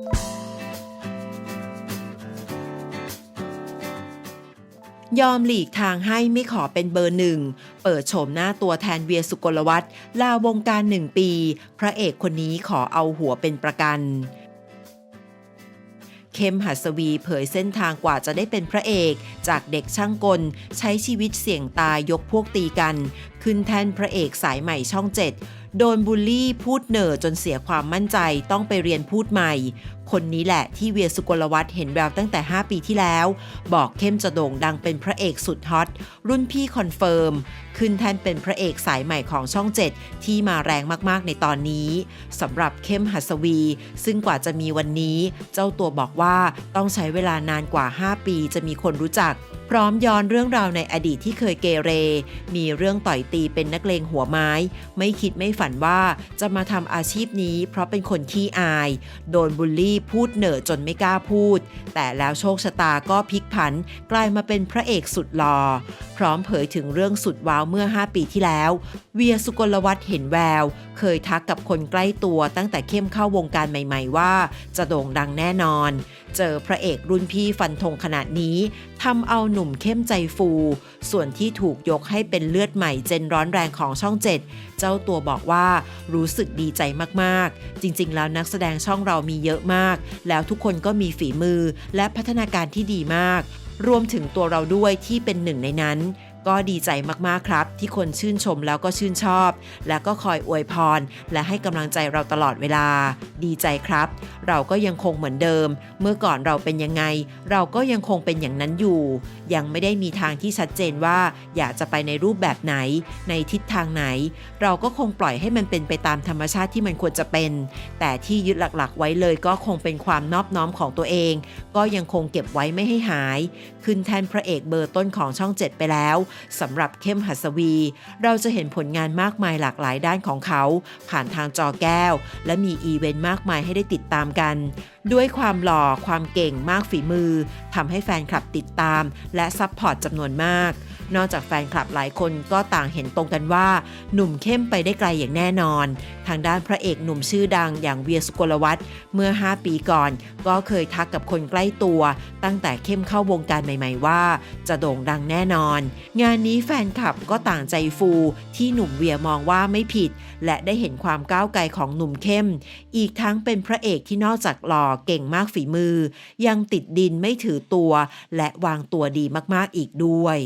ยอมหลีกทางให้ไม่ขอเป็นเบอร์หนึ่ง เปิดโฉมหน้าตัวแทนเวียสุกลวัฒน์ลาวงการหนึ่งปี พระเอกคนนี้ขอเอาหัวเป็นประกันเข้มหัสวีเผยเส้นทางกว่าจะได้เป็นพระเอก จากเด็กช่างกล ใช้ชีวิตเสี่ยงตายยกพวกตีกัน ขึ้นแท่นพระเอกสายใหม่ช่องเจ็ด โดนบูลลี่พูดเหน่อจนเสียความมั่นใจต้องไปเรียนพูดใหม่ คนนี้แหละที่เวียสุกลวัฒน์เห็นแววตั้งแต่ 5 ปีที่แล้ว บอกเข้มจะโด่งดังเป็นพระเอกสุดฮอต รุ่นพี่คอนเฟิร์ม ขึ้นแทนเป็นพระเอกสายใหม่ของช่อง 7 ที่มาแรงมากๆในตอนนี้สำหรับเข้มหัสวี ซึ่งกว่าจะมีวันนี้ เจ้าตัวบอกว่าต้องใช้เวลานานกว่า 5 ปีจะมีคนรู้จัก พร้อมย้อนเรื่องราวในอดีตที่เคยเกเร มีเรื่องต่อยตีเป็นนักเลงหัวไม้ ไม่คิดไม่ฝันว่าจะมาทำอาชีพนี้ เพราะเป็นคนขี้อาย โดนบูลลี่พูดเหน่อจนไม่กล้าพูด แต่แล้วโชคชะตาก็พลิกผัน กลายมาเป็นพระเอกสุดหลอ่อพร้อมเผยถึงเรื่องสุดว้าวเมื่อ 5 ปีที่แล้ว เวียสุกลวัฒน์เห็นแวว เคยทักกับคนใกล้ตัวตั้งแต่เข้มเข้าวงการใหม่ ๆ ว่า จะโด่งดังแน่นอน เจอพระเอกรุ่นพี่ฟันธงขนาดนี้ทำเอาหนุ่มเข้มใจฟู ส่วนที่ถูกยกให้เป็นเลือดใหม่เจนร้อนแรงของช่องเจ็ดเจ้าตัวบอกว่ารู้สึกดีใจมากๆ จริงๆ แล้วนักแสดงช่องเรามีเยอะมาก แล้วทุกคนก็มีฝีมือและพัฒนาการที่ดีมาก รวมถึงตัวเราด้วยที่เป็นหนึ่งในนั้น ก็ดีใจมากๆครับ ที่คนชื่นชมแล้วก็ชื่นชอบ และก็คอยอวยพร และให้กำลังใจเราตลอดเวลา ดีใจครับ เราก็ยังคงเหมือนเดิม เมื่อก่อนเราเป็นยังไง เราก็ยังคงเป็นอย่างนั้นอยู่ ยังไม่ได้มีทางที่ชัดเจนว่า อยากจะไปในรูปแบบไหน ในทิศทางไหน เราก็คงปล่อยให้มันเป็นไปตามธรรมชาติที่มันควรจะเป็น แต่ที่ยึดหลักๆ ไว้เลยก็คงเป็นความนอบน้อมของตัวเอง ก็ยังคงเก็บไว้ไม่ให้หาย ขึ้นแทนพระเอกเบอร์ต้นของช่อง 7 ไปแล้วสำหรับเข้มหัสวี เราจะเห็นผลงานมากมายหลากหลายด้านของเขา ผ่านทางจอแก้ว และมีอีเวนต์มากมายให้ได้ติดตามกัน ด้วยความหล่อความเก่งมากฝีมือทำให้แฟนคลับติดตาม และซัพพอร์ตจำนวนมาก นอกจากแฟนคลับหลายคนก็ต่างเห็นตรงกันว่า หนุ่มเข้มไปได้ไกลอย่างแน่นอน ทางด้านพระเอกหนุ่มชื่อดังอย่างเวียสุกลวัฒน์เมื่อ 5 ปีก่อน ก็เคยทักกับคนใกล้ตัว ตั้งแต่เข้มเข้าวงการใหม่ ๆ ว่า จะโด่งดังแน่นอน งานนี้แฟนคลับก็ต่างใจฟูที่หนุ่มเวียมองว่าไม่ผิด และได้เห็นความก้าวไกลของหนุ่มเข้ม อีกทั้งเป็นพระเอกที่นอกจากหล่อเก่งมากฝีมือ ยังติดดินไม่ถือตัว และวางตัวดีมากๆอีกด้วย